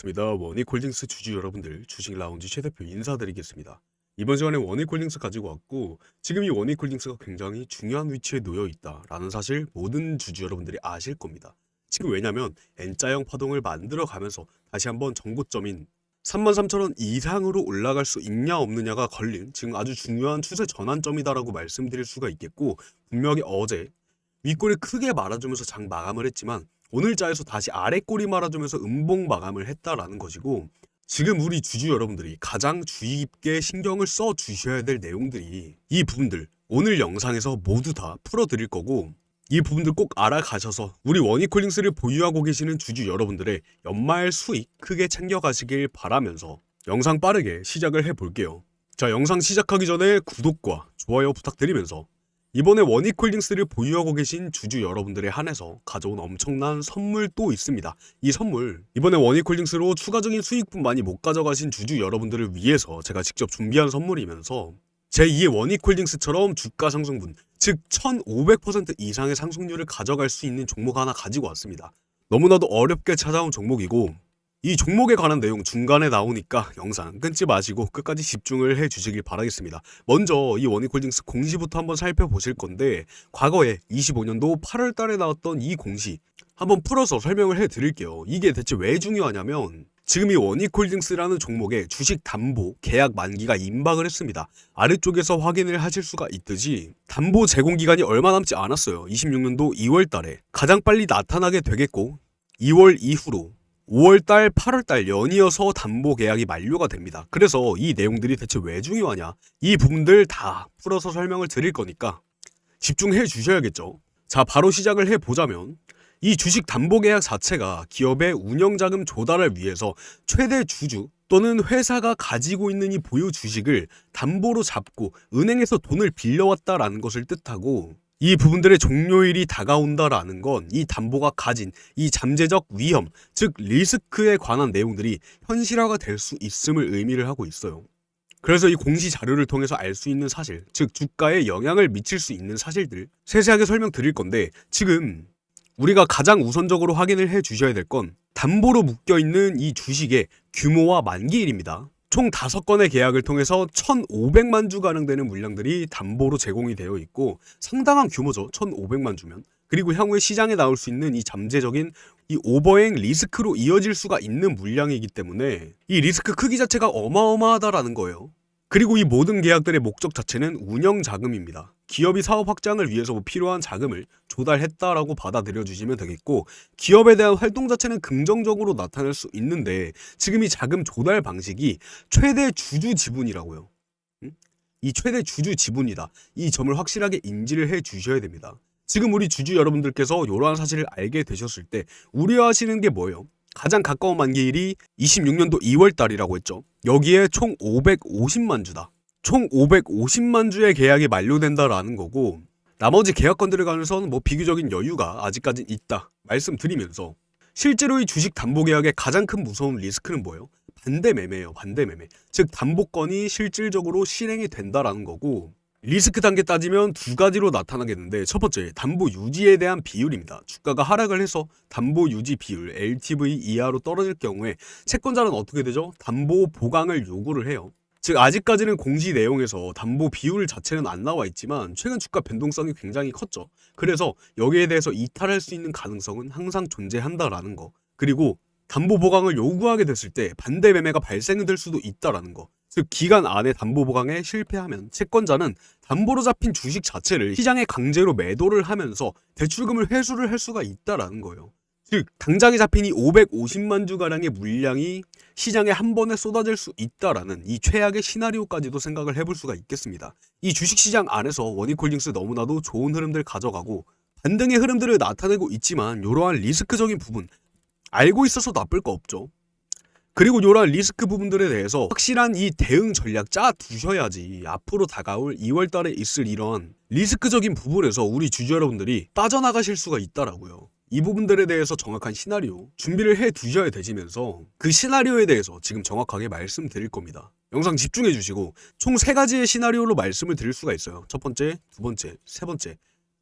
반갑습니다. 원익홀딩스 주주 여러분들, 주식 라운지 최 대표 인사드리겠습니다. 이번 시간에 원익홀딩스 가지고 왔고 지금 이 원익홀딩스가 굉장히 중요한 위치에 놓여 있다라는 사실 모든 주주 여러분들이 아실 겁니다. 지금 왜냐면 N자형 파동을 만들어 가면서 다시 한번 정고점인 33,000원 이상으로 올라갈 수 있냐 없느냐가 걸린 지금 아주 중요한 추세 전환점이다라고 말씀드릴 수가 있겠고 분명히 어제 윗골이 크게 말아주면서 장 마감을 했지만 오늘자에서 다시 아래 꼬리 말아주면서 음봉 마감을 했다라는 것이고 지금 우리 주주 여러분들이 가장 주의 깊게 신경을 써 주셔야 될 내용들이 이 부분들 오늘 영상에서 모두 다 풀어드릴 거고 이 부분들 꼭 알아가셔서 우리 원이콜링스를 보유하고 계시는 주주 여러분들의 연말 수익 크게 챙겨가시길 바라면서 영상 빠르게 시작을 해볼게요. 자 영상 시작하기 전에 구독과 좋아요 부탁드리면서 이번에 원익홀딩스를 보유하고 계신 주주 여러분들에 한해서 가져온 엄청난 선물 또 있습니다. 이 선물 이번에 원익홀딩스로 추가적인 수익분 많이 못 가져가신 주주 여러분들을 위해서 제가 직접 준비한 선물이면서 제2의 원익홀딩스처럼 주가 상승분 즉 1500% 이상의 상승률을 가져갈 수 있는 종목 하나 가지고 왔습니다. 너무나도 어렵게 찾아온 종목이고 이 종목에 관한 내용 중간에 나오니까 영상 끊지 마시고 끝까지 집중을 해 주시길 바라겠습니다. 먼저 이 원익홀딩스 공시부터 한번 살펴보실 건데 과거에 25년도 8월 달에 나왔던 이 공시 한번 풀어서 설명을 해 드릴게요. 이게 대체 왜 중요하냐면 지금 이 원익홀딩스라는 종목에 주식 담보 계약 만기가 임박을 했습니다. 아래쪽에서 확인을 하실 수가 있듯이 담보 제공 기간이 얼마 남지 않았어요. 26년도 2월 달에 가장 빨리 나타나게 되겠고 2월 이후로 5월달, 8월달 연이어서 담보 계약이 만료가 됩니다. 그래서 이 내용들이 대체 왜 중요하냐? 이 부분들 다 풀어서 설명을 드릴 거니까 집중해 주셔야겠죠. 자, 바로 시작을 해 보자면 이 주식 담보 계약 자체가 기업의 운영 자금 조달을 위해서 최대 주주 또는 회사가 가지고 있는 이 보유 주식을 담보로 잡고 은행에서 돈을 빌려왔다라는 것을 뜻하고 이 부분들의 종료일이 다가온다라는 건 이 담보가 가진 이 잠재적 위험, 즉 리스크에 관한 내용들이 현실화가 될 수 있음을 의미를 하고 있어요. 그래서 이 공시 자료를 통해서 알 수 있는 사실, 즉 주가에 영향을 미칠 수 있는 사실들 세세하게 설명드릴 건데 지금 우리가 가장 우선적으로 확인을 해 주셔야 될 건 담보로 묶여 있는 이 주식의 규모와 만기일입니다. 총 5건의 계약을 통해서 1,500만 주 가량 되는 물량들이 담보로 제공이 되어 있고 상당한 규모죠. 1,500만 주면. 그리고 향후에 시장에 나올 수 있는 이 잠재적인 이 오버행 리스크로 이어질 수가 있는 물량이기 때문에 이 리스크 크기 자체가 어마어마하다라는 거예요. 그리고 이 모든 계약들의 목적 자체는 운영 자금입니다. 기업이 사업 확장을 위해서 뭐 필요한 자금을 조달했다라고 받아들여 주시면 되겠고 기업에 대한 활동 자체는 긍정적으로 나타날 수 있는데 지금 이 자금 조달 방식이 최대 주주 지분이라고요. 응? 이 최대 주주 지분이다. 이 점을 확실하게 인지를 해 주셔야 됩니다. 지금 우리 주주 여러분들께서 이러한 사실을 알게 되셨을 때 우려하시는 게 뭐예요? 가장 가까운 만기일이 26년도 2월 달이라고 했죠. 여기에 총 550만 주다. 총 550만 주의 계약이 만료된다라는 거고 나머지 계약건들에 관해서는 뭐 비교적인 여유가 아직까지 있다 말씀드리면서 실제로 이 주식 담보 계약의 가장 큰 무서운 리스크는 뭐예요? 반대 매매예요. 반대 매매. 즉 담보건이 실질적으로 실행이 된다라는 거고 리스크 단계 따지면 두 가지로 나타나겠는데 첫 번째 담보 유지에 대한 비율입니다. 주가가 하락을 해서 담보 유지 비율 LTV 이하로 떨어질 경우에 채권자는 어떻게 되죠? 담보 보강을 요구를 해요. 즉 아직까지는 공시 내용에서 담보 비율 자체는 안 나와 있지만 최근 주가 변동성이 굉장히 컸죠. 그래서 여기에 대해서 이탈할 수 있는 가능성은 항상 존재한다라는 거. 그리고 담보 보강을 요구하게 됐을 때 반대 매매가 발생될 수도 있다라는 거. 즉 기간 안에 담보 보강에 실패하면 채권자는 담보로 잡힌 주식 자체를 시장에 강제로 매도를 하면서 대출금을 회수를 할 수가 있다라는 거예요. 즉 당장에 잡힌 이 550만 주 가량의 물량이 시장에 한 번에 쏟아질 수 있다라는 이 최악의 시나리오까지도 생각을 해볼 수가 있겠습니다. 이 주식시장 안에서 원익홀딩스 너무나도 좋은 흐름들 가져가고 반등의 흐름들을 나타내고 있지만 이러한 리스크적인 부분 알고 있어서 나쁠 거 없죠. 그리고 이러한 리스크 부분들에 대해서 확실한 이 대응 전략 짜 두셔야지 앞으로 다가올 2월 달에 있을 이런 리스크적인 부분에서 우리 주주 여러분들이 빠져나가실 수가 있다라고요. 이 부분들에 대해서 정확한 시나리오 준비를 해 두셔야 되시면서 그 시나리오에 대해서 지금 정확하게 말씀드릴 겁니다. 영상 집중해 주시고 총 세 가지의 시나리오로 말씀을 드릴 수가 있어요. 첫 번째, 두 번째, 세 번째.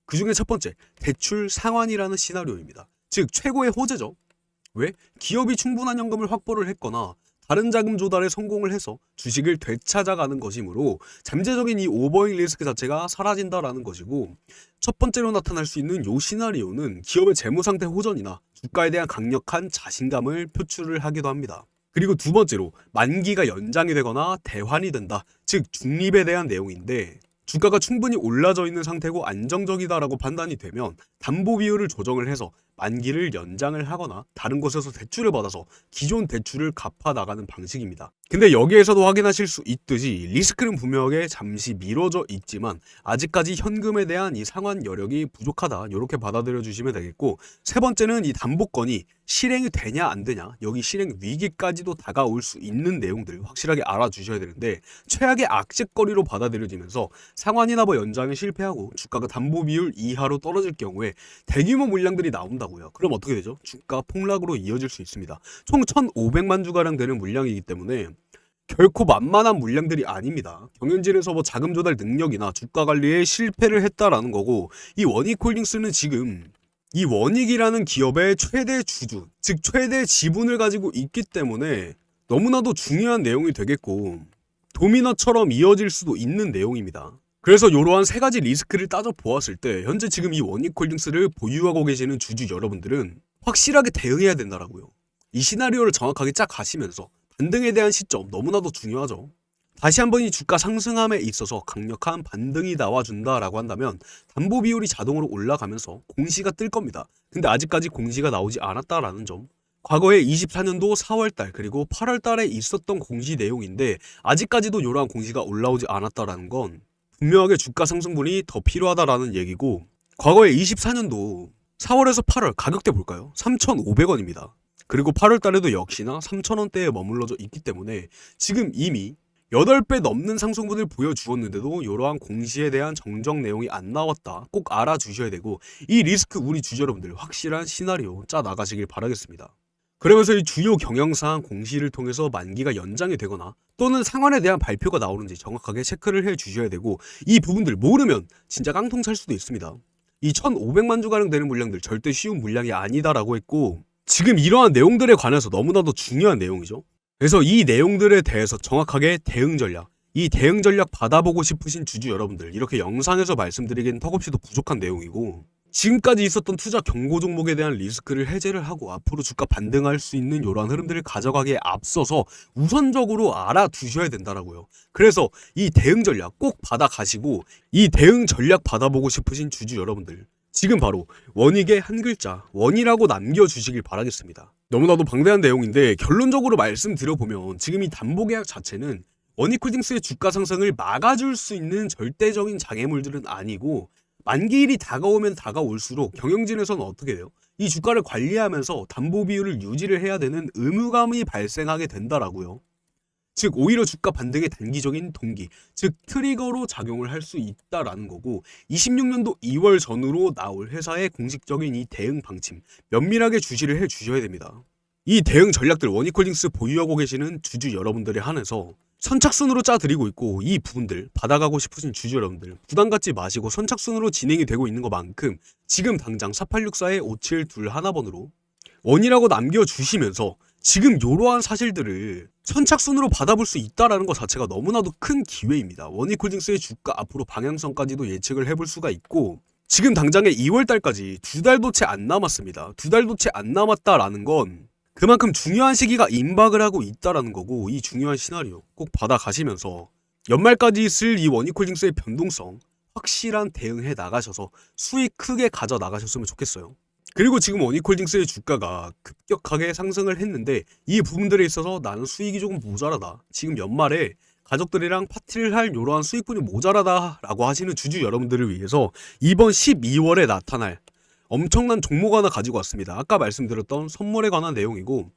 그 중에 첫 번째, 대출 상환이라는 시나리오입니다. 즉 최고의 호재죠. 왜? 기업이 충분한 현금을 확보를 했거나 다른 자금 조달에 성공을 해서 주식을 되찾아가는 것이므로 잠재적인 이 오버잉 리스크 자체가 사라진다라는 것이고 첫 번째로 나타날 수 있는 요 시나리오는 기업의 재무 상태 호전이나 주가에 대한 강력한 자신감을 표출을 하기도 합니다. 그리고 두 번째로 만기가 연장이 되거나 대환이 된다. 즉 중립에 대한 내용인데 주가가 충분히 올라져 있는 상태고 안정적이다라고 판단이 되면 담보 비율을 조정을 해서 만기를 연장을 하거나 다른 곳에서 대출을 받아서 기존 대출을 갚아 나가는 방식입니다. 근데 여기에서도 확인하실 수 있듯이 리스크는 분명하게 잠시 미뤄져 있지만 아직까지 현금에 대한 이 상환 여력이 부족하다 이렇게 받아들여 주시면 되겠고 세 번째는 이 담보권이 실행이 되냐 안 되냐 여기 실행 위기까지도 다가올 수 있는 내용들 확실하게 알아주셔야 되는데 최악의 악재거리로 받아들여지면서 상환이나 뭐 연장에 실패하고 주가가 담보 비율 이하로 떨어질 경우에 대규모 물량들이 나온다 고요. 그럼 어떻게 되죠? 주가 폭락으로 이어질 수 있습니다. 총 1,500만 주가량 되는 물량이기 때문에 결코 만만한 물량들이 아닙니다. 경영진에서 뭐 자금 조달 능력이나 주가 관리에 실패를 했다라는 거고 이 원익홀딩스는 지금 이 원익이라는 기업의 최대 주주, 즉 최대 지분을 가지고 있기 때문에 너무나도 중요한 내용이 되겠고 도미너처럼 이어질 수도 있는 내용입니다. 그래서 이러한 세 가지 리스크를 따져 보았을 때 현재 지금 이 원익홀딩스를 보유하고 계시는 주주 여러분들은 확실하게 대응해야 된다라고요. 이 시나리오를 정확하게 짝 가시면서 반등에 대한 시점 너무나도 중요하죠. 다시 한번 이 주가 상승함에 있어서 강력한 반등이 나와준다라고 한다면 담보 비율이 자동으로 올라가면서 공시가 뜰 겁니다. 근데 아직까지 공시가 나오지 않았다라는 점. 과거에 24년도 4월달 그리고 8월달에 있었던 공시 내용인데 아직까지도 이러한 공시가 올라오지 않았다라는 건 분명하게 주가 상승분이 더 필요하다라는 얘기고 과거에 24년도 4월에서 8월 가격대 볼까요? 3,500원입니다. 그리고 8월 달에도 역시나 3,000원대에 머물러져 있기 때문에 지금 이미 8배 넘는 상승분을 보여주었는데도 이러한 공시에 대한 정정 내용이 안 나왔다. 꼭 알아주셔야 되고 이 리스크 우리 주주 여러분들 확실한 시나리오 짜 나가시길 바라겠습니다. 그러면서 이 주요 경영상 공시를 통해서 만기가 연장이 되거나 또는 상환에 대한 발표가 나오는지 정확하게 체크를 해 주셔야 되고 이 부분들 모르면 진짜 깡통 찰 수도 있습니다. 이 1,500만 주가량 되는 물량들 절대 쉬운 물량이 아니다라고 했고 지금 이러한 내용들에 관해서 너무나도 중요한 내용이죠. 그래서 이 내용들에 대해서 정확하게 대응 전략, 이 대응 전략 받아보고 싶으신 주주 여러분들 이렇게 영상에서 말씀드리기는 턱없이도 부족한 내용이고 지금까지 있었던 투자 경고 종목에 대한 리스크를 해제를 하고 앞으로 주가 반등할 수 있는 이러한 흐름들을 가져가기에 앞서서 우선적으로 알아두셔야 된다라고요. 그래서 이 대응 전략 꼭 받아가시고 이 대응 전략 받아보고 싶으신 주주 여러분들 지금 바로 원익의 한 글자 원이라고 남겨주시길 바라겠습니다. 너무나도 방대한 내용인데 결론적으로 말씀드려보면 지금 이 담보계약 자체는 원익홀딩스의 주가 상승을 막아줄 수 있는 절대적인 장애물들은 아니고 만기일이 다가오면 다가올수록 경영진에서는 어떻게 돼요? 이 주가를 관리하면서 담보 비율을 유지를 해야 되는 의무감이 발생하게 된다라고요. 즉 오히려 주가 반등의 단기적인 동기, 즉 트리거로 작용을 할 수 있다라는 거고 26년도 2월 전후로 나올 회사의 공식적인 이 대응 방침 면밀하게 주시를 해 주셔야 됩니다. 이 대응 전략들 원익홀딩스 보유하고 계시는 주주 여러분들에 한해서 선착순으로 짜드리고 있고 이 부분들 받아가고 싶으신 주주 여러분들 부담 갖지 마시고 선착순으로 진행이 되고 있는 것만큼 지금 당장 4864의 5721 하나번으로 원이라고 남겨주시면서 지금 이러한 사실들을 선착순으로 받아볼 수 있다라는 것 자체가 너무나도 큰 기회입니다. 원익홀딩스의 주가 앞으로 방향성까지도 예측을 해볼 수가 있고 지금 당장에 2월 달까지 두 달도 채 안 남았습니다. 두 달도 채 안 남았다라는 건 그만큼 중요한 시기가 임박을 하고 있다라는 거고 이 중요한 시나리오 꼭 받아가시면서 연말까지 있을 이 원익홀딩스의 변동성 확실한 대응해 나가셔서 수익 크게 가져 나가셨으면 좋겠어요. 그리고 지금 원익홀딩스의 주가가 급격하게 상승을 했는데 이 부분들에 있어서 나는 수익이 조금 모자라다. 지금 연말에 가족들이랑 파티를 할 이러한 수익분이 모자라다라고 하시는 주주 여러분들을 위해서 이번 12월에 나타날 엄청난 종목 하나 가지고 왔습니다. 아까 말씀드렸던 선물에 관한 내용이고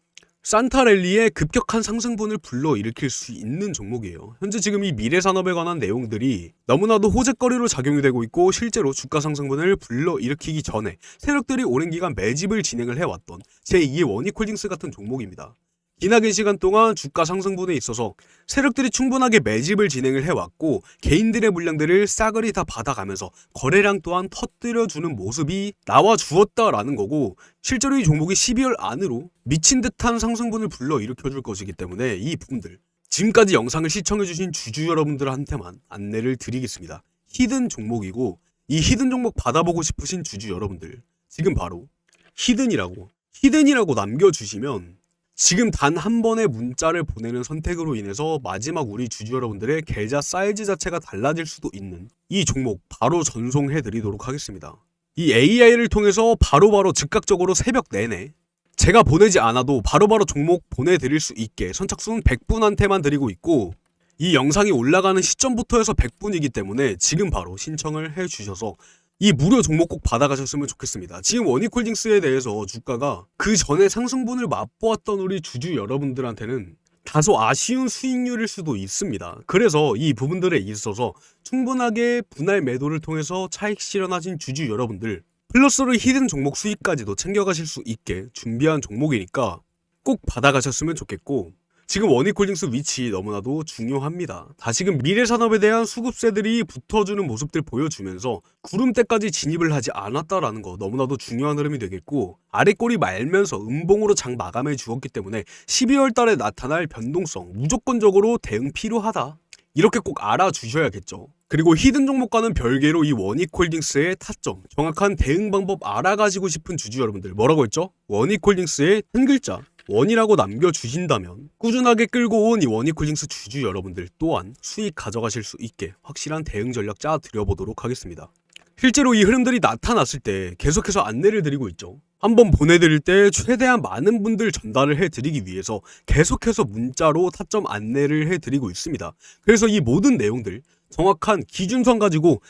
산타랠리의 급격한 상승분을 불러일으킬 수 있는 종목이에요. 현재 지금 이 미래산업에 관한 내용들이 너무나도 호재거리로 작용이 되고 있고 실제로 주가 상승분을 불러일으키기 전에 세력들이 오랜 기간 매집을 진행을 해왔던 제2의 원익홀딩스 같은 종목입니다. 기나긴 시간 동안 주가 상승분에 있어서 세력들이 충분하게 매집을 진행을 해왔고 개인들의 물량들을 싸그리 다 받아가면서 거래량 또한 터뜨려주는 모습이 나와 주었다라는 거고 실제로 이 종목이 12월 안으로 미친 듯한 상승분을 불러 일으켜줄 것이기 때문에 이 부분들 지금까지 영상을 시청해주신 주주 여러분들한테만 안내를 드리겠습니다. 히든 종목이고 이 히든 종목 받아보고 싶으신 주주 여러분들 지금 바로 히든이라고 히든이라고 남겨주시면 지금 단 한 번의 문자를 보내는 선택으로 인해서 마지막 우리 주주 여러분들의 계좌 사이즈 자체가 달라질 수도 있는 이 종목 바로 전송해 드리도록 하겠습니다. 이 AI를 통해서 바로바로 즉각적으로 새벽 내내 제가 보내지 않아도 바로 바로 종목 보내드릴 수 있게 선착순 100분한테만 드리고 있고 이 영상이 올라가는 시점부터 해서 100분이기 때문에 지금 바로 신청을 해 주셔서 이 무료 종목 꼭 받아가셨으면 좋겠습니다. 지금 원익홀딩스에 대해서 주가가 그 전에 상승분을 맛보았던 우리 주주 여러분들한테는 다소 아쉬운 수익률일 수도 있습니다. 그래서 이 부분들에 있어서 충분하게 분할 매도를 통해서 차익 실현하신 주주 여러분들 플러스로 히든 종목 수익까지도 챙겨가실 수 있게 준비한 종목이니까 꼭 받아가셨으면 좋겠고 지금 원익홀딩스 위치 너무나도 중요합니다. 다시금 미래 산업에 대한 수급세들이 붙어주는 모습들 보여주면서 구름대까지 진입을 하지 않았다라는 거 너무나도 중요한 흐름이 되겠고 아래꼬리 말면서 음봉으로 장 마감해 주었기 때문에 12월 달에 나타날 변동성 무조건적으로 대응 필요하다. 이렇게 꼭 알아주셔야겠죠. 그리고 히든 종목과는 별개로 이 원익홀딩스의 타점, 정확한 대응 방법 알아가지고 싶은 주주 여러분들 뭐라고 했죠? 원익홀딩스의 한 글자 원이라고 남겨주신다면 꾸준하게 끌고 온 이 원익홀딩스 주주 여러분들 또한 수익 가져가실 수 있게 확실한 대응 전략 짜 드려보도록 하겠습니다. 실제로 이 흐름들이 나타났을 때 계속해서 안내를 드리고 있죠. 한번 보내드릴 때 최대한 많은 분들 전달을 해드리기 위해서 계속해서 문자로 타점 안내를 해드리고 있습니다. 그래서 이 모든 내용들 정확한 기준선 가지고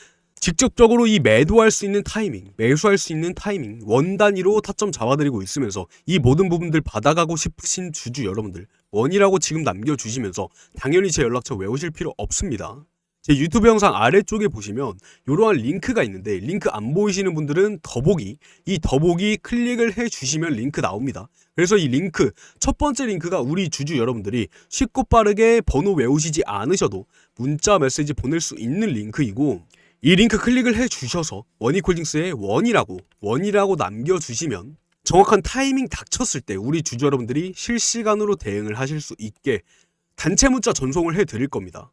직접적으로 이 매도할 수 있는 타이밍, 매수할 수 있는 타이밍, 원 단위로 타점 잡아드리고 있으면서 이 모든 부분들 받아가고 싶으신 주주 여러분들 원이라고 지금 남겨주시면서 당연히 제 연락처 외우실 필요 없습니다. 제 유튜브 영상 아래쪽에 보시면 이러한 링크가 있는데 링크 안 보이시는 분들은 더보기 이 더보기 클릭을 해주시면 링크 나옵니다. 그래서 이 링크 첫 번째 링크가 우리 주주 여러분들이 쉽고 빠르게 번호 외우시지 않으셔도 문자 메시지 보낼 수 있는 링크이고 이 링크 클릭을 해주셔서 원이콜딩스의 원이라고 원이라고 남겨주시면 정확한 타이밍 닥쳤을 때 우리 주주 여러분들이 실시간으로 대응을 하실 수 있게 단체 문자 전송을 해드릴 겁니다.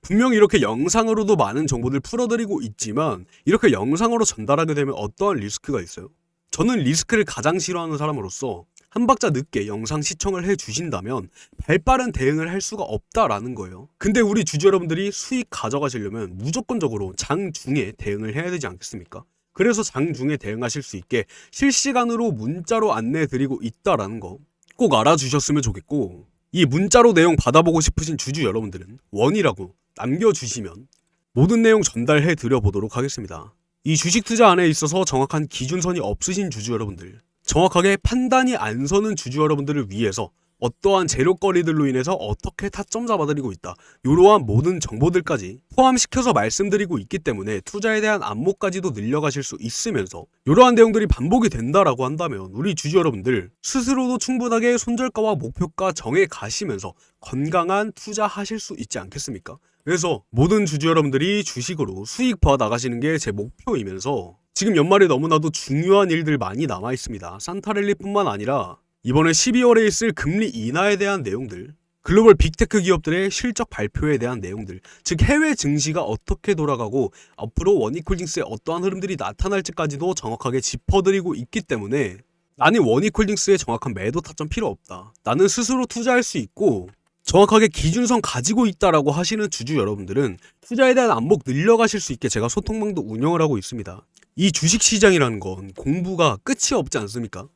분명히 이렇게 영상으로도 많은 정보들 풀어드리고 있지만 이렇게 영상으로 전달하게 되면 어떠한 리스크가 있어요? 저는 리스크를 가장 싫어하는 사람으로서 한 박자 늦게 영상 시청을 해 주신다면 발빠른 대응을 할 수가 없다라는 거예요. 근데 우리 주주 여러분들이 수익 가져가시려면 무조건적으로 장중에 대응을 해야 되지 않겠습니까? 그래서 장중에 대응하실 수 있게 실시간으로 문자로 안내해 드리고 있다라는 거 꼭 알아주셨으면 좋겠고 이 문자로 내용 받아보고 싶으신 주주 여러분들은 원이라고 남겨주시면 모든 내용 전달해 드려 보도록 하겠습니다. 이 주식 투자 안에 있어서 정확한 기준선이 없으신 주주 여러분들, 정확하게 판단이 안 서는 주주 여러분들을 위해서 어떠한 재료거리들로 인해서 어떻게 타점 잡아드리고 있다. 이러한 모든 정보들까지 포함시켜서 말씀드리고 있기 때문에 투자에 대한 안목까지도 늘려가실 수 있으면서 이러한 내용들이 반복이 된다라고 한다면 우리 주주 여러분들 스스로도 충분하게 손절가와 목표가 정해 가시면서 건강한 투자하실 수 있지 않겠습니까? 그래서 모든 주주 여러분들이 주식으로 수익 봐 나가시는 게 제 목표이면서 지금 연말에 너무나도 중요한 일들 많이 남아 있습니다. 산타랠리뿐만 아니라 이번에 12월에 있을 금리 인하에 대한 내용들, 글로벌 빅테크 기업들의 실적 발표에 대한 내용들, 즉 해외 증시가 어떻게 돌아가고 앞으로 원이콜딩스의 어떠한 흐름들이 나타날지까지도 정확하게 짚어드리고 있기 때문에 나는 원이콜딩스의 정확한 매도 타점 필요 없다. 나는 스스로 투자할 수 있고 정확하게 기준선 가지고 있다라고 하시는 주주 여러분들은 투자에 대한 안목 늘려가실 수 있게 제가 소통방도 운영을 하고 있습니다. 이 주식 시장이라는 건 공부가 끝이 없지 않습니까?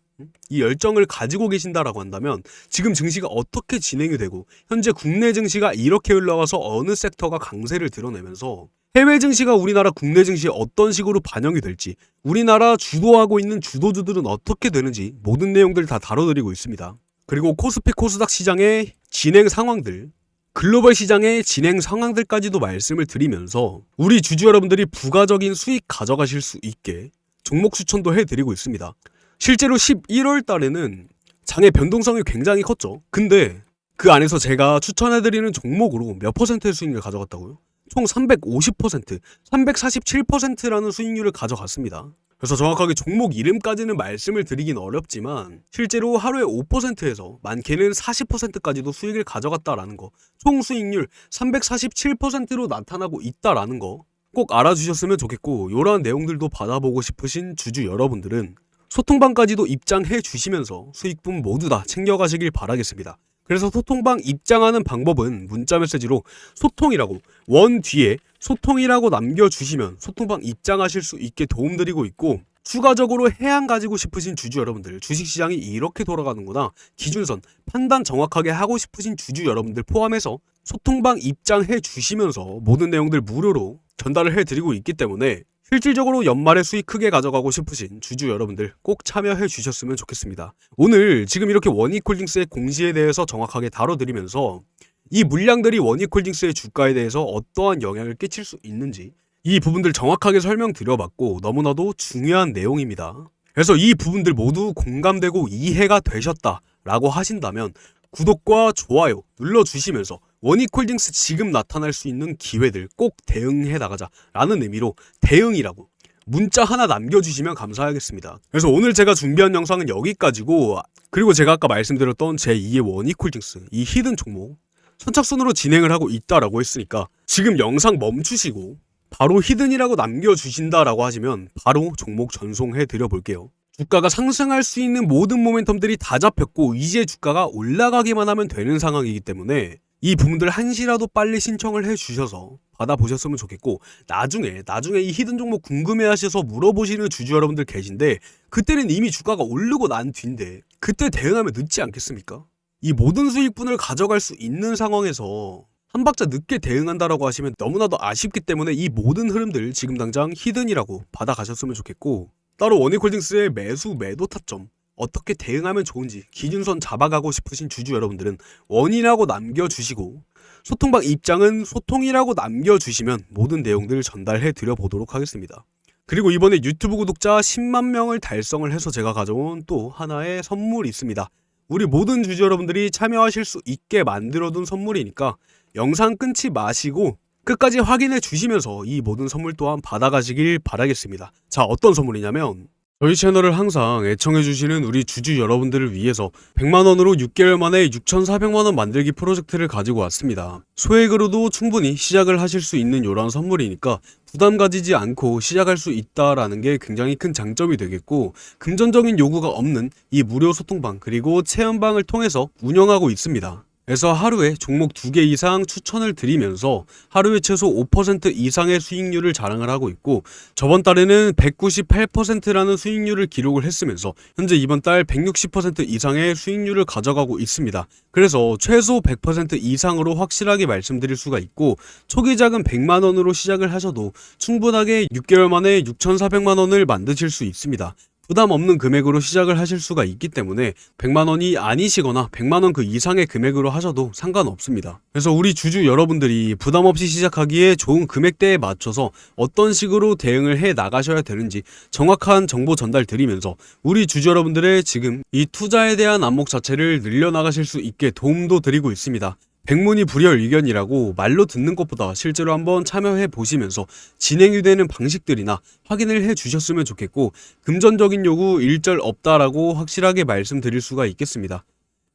이 열정을 가지고 계신다라고 한다면 지금 증시가 어떻게 진행이 되고 현재 국내 증시가 이렇게 흘러가서 어느 섹터가 강세를 드러내면서 해외 증시가 우리나라 국내 증시에 어떤 식으로 반영이 될지 우리나라 주도하고 있는 주도주들은 어떻게 되는지 모든 내용들 다 다뤄드리고 있습니다. 그리고 코스피 코스닥 시장의 진행 상황들 글로벌 시장의 진행 상황들까지도 말씀을 드리면서 우리 주주 여러분들이 부가적인 수익 가져가실 수 있게 종목 추천도 해드리고 있습니다. 실제로 11월 달에는 장의 변동성이 굉장히 컸죠. 근데 그 안에서 제가 추천해드리는 종목으로 몇 퍼센트의 수익률을 가져갔다고요? 총 350%, 347%라는 수익률을 가져갔습니다. 그래서 정확하게 종목 이름까지는 말씀을 드리긴 어렵지만 실제로 하루에 5%에서 많게는 40%까지도 수익을 가져갔다라는 거, 총 수익률 347%로 나타나고 있다라는 거 꼭 알아주셨으면 좋겠고 이러한 내용들도 받아보고 싶으신 주주 여러분들은 소통방까지도 입장해 주시면서 수익분 모두 다 챙겨가시길 바라겠습니다. 그래서 소통방 입장하는 방법은 문자 메시지로 소통이라고 원 뒤에 소통이라고 남겨주시면 소통방 입장하실 수 있게 도움드리고 있고 추가적으로 해안 가지고 싶으신 주주 여러분들 주식시장이 이렇게 돌아가는구나. 기준선 판단 정확하게 하고 싶으신 주주 여러분들 포함해서 소통방 입장해 주시면서 모든 내용들 무료로 전달을 해드리고 있기 때문에 실질적으로 연말에 수익 크게 가져가고 싶으신 주주 여러분들 꼭 참여해 주셨으면 좋겠습니다. 오늘 지금 이렇게 원익홀딩스의 공시에 대해서 정확하게 다뤄드리면서 이 물량들이 원익홀딩스의 주가에 대해서 어떠한 영향을 끼칠 수 있는지 이 부분들 정확하게 설명드려봤고 너무나도 중요한 내용입니다. 그래서 이 부분들 모두 공감되고 이해가 되셨다라고 하신다면 구독과 좋아요 눌러주시면서 원익홀딩스 지금 나타날 수 있는 기회들 꼭 대응해 나가자라는 의미로 대응이라고 문자 하나 남겨주시면 감사하겠습니다. 그래서 오늘 제가 준비한 영상은 여기까지고 그리고 제가 아까 말씀드렸던 제2의 원익홀딩스 이 히든 종목 선착순으로 진행을 하고 있다라고 했으니까 지금 영상 멈추시고 바로 히든이라고 남겨주신다라고 하시면 바로 종목 전송해 드려 볼게요. 주가가 상승할 수 있는 모든 모멘텀들이 다 잡혔고 이제 주가가 올라가기만 하면 되는 상황이기 때문에 이 부분들 한시라도 빨리 신청을 해 주셔서 받아보셨으면 좋겠고 나중에 나중에 이 히든 종목 궁금해하셔서 물어보시는 주주 여러분들 계신데 그때는 이미 주가가 오르고 난 뒤인데 그때 대응하면 늦지 않겠습니까? 이 모든 수익분을 가져갈 수 있는 상황에서 한 박자 늦게 대응한다라고 하시면 너무나도 아쉽기 때문에 이 모든 흐름들 지금 당장 히든이라고 받아가셨으면 좋겠고 따로 원익홀딩스의 매수 매도 타점 어떻게 대응하면 좋은지 기준선 잡아가고 싶으신 주주 여러분들은 원이라고 남겨주시고 소통방 입장은 소통이라고 남겨주시면 모든 내용들을 전달해 드려 보도록 하겠습니다. 그리고 이번에 유튜브 구독자 10만 명을 달성을 해서 제가 가져온 또 하나의 선물이 있습니다. 우리 모든 주주 여러분들이 참여하실 수 있게 만들어둔 선물이니까 영상 끊지 마시고 끝까지 확인해 주시면서 이 모든 선물 또한 받아가시길 바라겠습니다. 자, 어떤 선물이냐면 저희 채널을 항상 애청해주시는 우리 주주 여러분들을 위해서 100만원으로 6개월 만에 6,400만원 만들기 프로젝트를 가지고 왔습니다. 소액으로도 충분히 시작을 하실 수 있는 이런 선물이니까 부담 가지지 않고 시작할 수 있다라는 게 굉장히 큰 장점이 되겠고 금전적인 요구가 없는 이 무료 소통방 그리고 체험방을 통해서 운영하고 있습니다. 그래서 하루에 종목 2개 이상 추천을 드리면서 하루에 최소 5% 이상의 수익률을 자랑을 하고 있고 저번 달에는 198%라는 수익률을 기록을 했으면서 현재 이번 달 160% 이상의 수익률을 가져가고 있습니다. 그래서 최소 100% 이상으로 확실하게 말씀드릴 수가 있고 초기 자금 100만 원으로 시작을 하셔도 충분하게 6개월 만에 6,400만 원을 만드실 수 있습니다. 부담 없는 금액으로 시작을 하실 수가 있기 때문에 100만 원이 아니시거나 100만 원 그 이상의 금액으로 하셔도 상관없습니다. 그래서 우리 주주 여러분들이 부담 없이 시작하기에 좋은 금액대에 맞춰서 어떤 식으로 대응을 해 나가셔야 되는지 정확한 정보 전달 드리면서 우리 주주 여러분들의 지금 이 투자에 대한 안목 자체를 늘려 나가실 수 있게 도움도 드리고 있습니다. 백문이 불여일 의견이라고 말로 듣는 것보다 실제로 한번 참여해 보시면서 진행이 되는 방식들이나 확인을 해 주셨으면 좋겠고 금전적인 요구 일절 없다라고 확실하게 말씀드릴 수가 있겠습니다.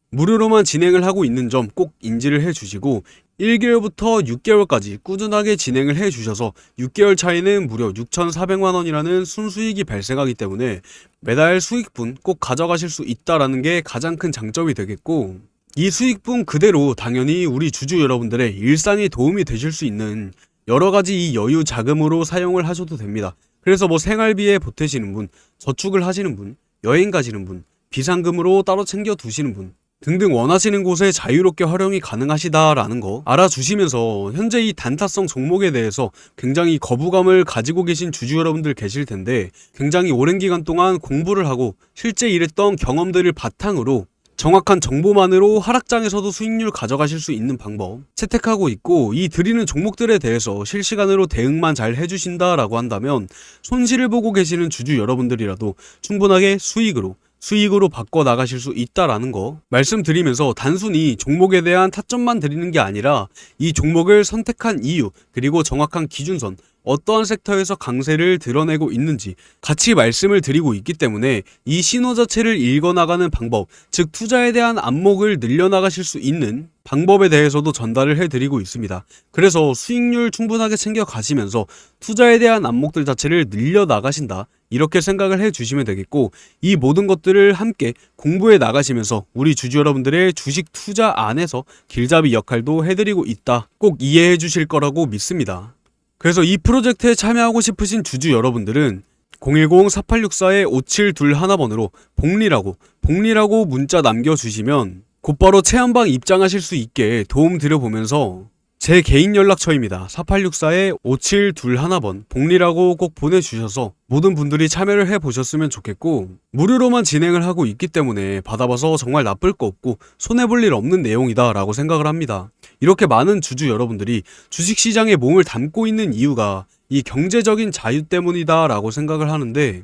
무료로만 진행을 하고 있는 점 꼭 인지를 해 주시고 1개월부터 6개월까지 꾸준하게 진행을 해 주셔서 6개월 차이는 무려 6,400만 원이라는 순수익이 발생하기 때문에 매달 수익분 꼭 가져가실 수 있다라는 게 가장 큰 장점이 되겠고 이 수익분 그대로 당연히 우리 주주 여러분들의 일상에 도움이 되실 수 있는 여러 가지 이 여유 자금으로 사용을 하셔도 됩니다. 그래서 뭐 생활비에 보태시는 분, 저축을 하시는 분, 여행 가시는 분, 비상금으로 따로 챙겨 두시는 분 등등 원하시는 곳에 자유롭게 활용이 가능하시다라는 거 알아주시면서 현재 이 단타성 종목에 대해서 굉장히 거부감을 가지고 계신 주주 여러분들 계실 텐데 굉장히 오랜 기간 동안 공부를 하고 실제 일했던 경험들을 바탕으로 정확한 정보만으로 하락장에서도 수익률 가져가실 수 있는 방법 채택하고 있고 이 드리는 종목들에 대해서 실시간으로 대응만 잘 해주신다라고 한다면 손실을 보고 계시는 주주 여러분들이라도 충분하게 수익으로 수익으로 바꿔 나가실 수 있다라는 거 말씀드리면서 단순히 종목에 대한 타점만 드리는 게 아니라 이 종목을 선택한 이유 그리고 정확한 기준선 어떠한 섹터에서 강세를 드러내고 있는지 같이 말씀을 드리고 있기 때문에 이 신호 자체를 읽어나가는 방법, 즉 투자에 대한 안목을 늘려나가실 수 있는 방법에 대해서도 전달을 해드리고 있습니다. 그래서 수익률 충분하게 챙겨 가시면서 투자에 대한 안목들 자체를 늘려나가신다. 이렇게 생각을 해 주시면 되겠고, 이 모든 것들을 함께 공부해 나가시면서 우리 주주 여러분들의 주식 투자 안에서 길잡이 역할도 해드리고 있다. 꼭 이해해 주실 거라고 믿습니다. 그래서 이 프로젝트에 참여하고 싶으신 주주 여러분들은 010-4864-5721번으로 복리라고 복리라고 문자 남겨주시면 곧바로 체험방 입장하실 수 있게 도움 드려보면서 제 개인 연락처입니다. 4864-5721번 복리라고 꼭 보내주셔서 모든 분들이 참여를 해보셨으면 좋겠고 무료로만 진행을 하고 있기 때문에 받아봐서 정말 나쁠 거 없고 손해볼 일 없는 내용이다 라고 생각을 합니다. 이렇게 많은 주주 여러분들이 주식시장에 몸을 담고 있는 이유가 이 경제적인 자유 때문이다 라고 생각을 하는데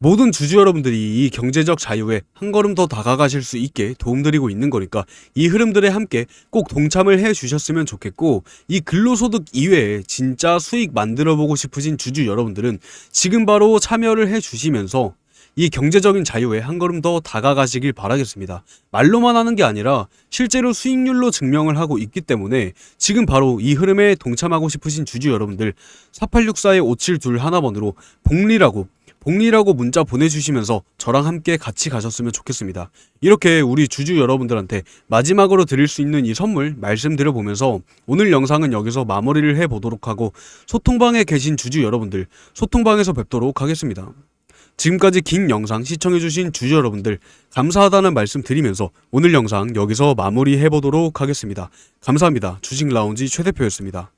모든 주주 여러분들이 이 경제적 자유에 한 걸음 더 다가가실 수 있게 도움드리고 있는 거니까 이 흐름들에 함께 꼭 동참을 해 주셨으면 좋겠고 이 근로소득 이외에 진짜 수익 만들어 보고 싶으신 주주 여러분들은 지금 바로 참여를 해 주시면서 이 경제적인 자유에 한 걸음 더 다가가시길 바라겠습니다. 말로만 하는 게 아니라 실제로 수익률로 증명을 하고 있기 때문에 지금 바로 이 흐름에 동참하고 싶으신 주주 여러분들 4864-5721번으로 복리라고 복리라고 문자 보내주시면서 저랑 함께 같이 가셨으면 좋겠습니다. 이렇게 우리 주주 여러분들한테 마지막으로 드릴 수 있는 이 선물 말씀드려 보면서 오늘 영상은 여기서 마무리를 해보도록 하고 소통방에 계신 주주 여러분들 소통방에서 뵙도록 하겠습니다. 지금까지 긴 영상 시청해주신 주주 여러분들 감사하다는 말씀 드리면서 오늘 영상 여기서 마무리해보도록 하겠습니다. 감사합니다. 주식 라운지 최 대표였습니다.